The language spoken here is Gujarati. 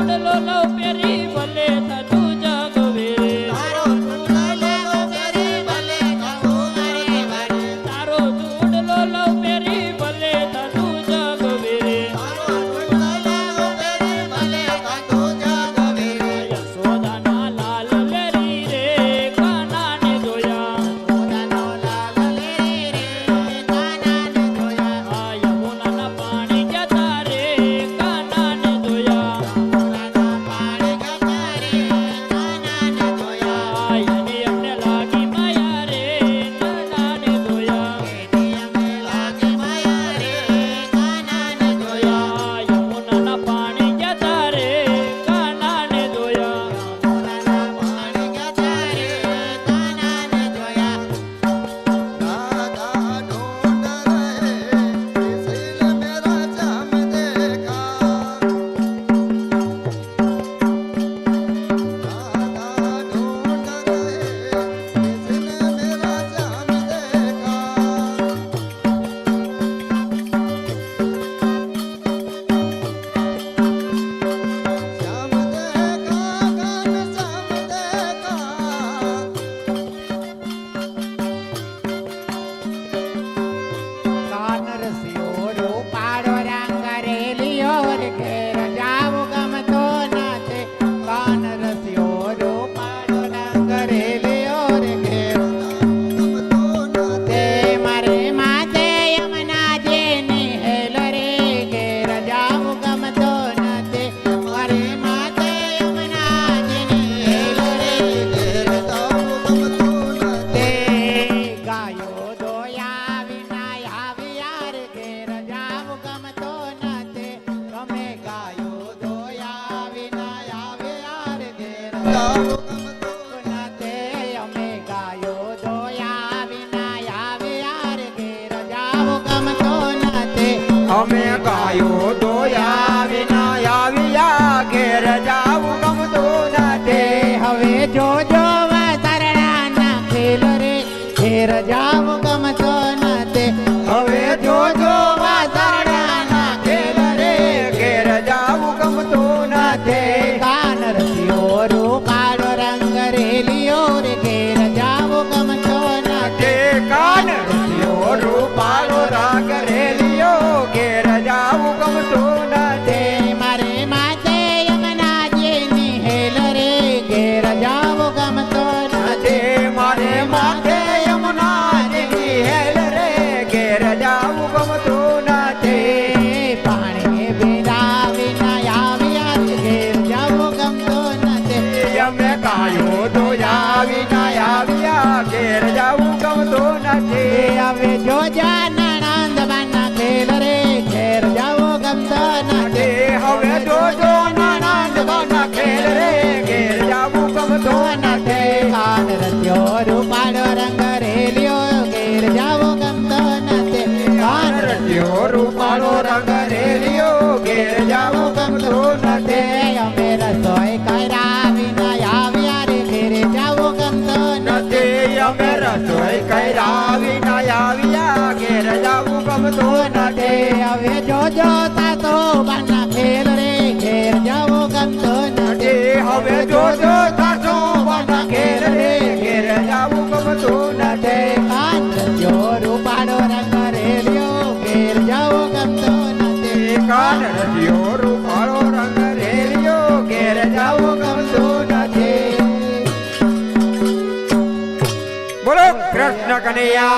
ઓડલો લો પેરી ભલે અમે ગાયો આવ્યા ઘેર જાવું ગમતું નથી. હવે જો જાના નંદ બાના ખેલ રે ઘેર જાવું ગમતું નથી. હવે જો જો નંદ ખેલ રે ઘેર જાવું ગમતું નથી. આન રત્યો રૂપાળો રંગ રેલ્યો ઘેર જાવું નથી. આન રત્યો રૂપાળો રંગ રેલ્યો ઘેર જાવું ગમતું નથી. રસોઈ કર્યા વિના આવ્યા ઘેર જાવું ગમતું નથી હવે જોજો તાતો બાના ફેર રે ઘેર જાવું ગમતું નથી હવે જોજો ਕਨਿਆ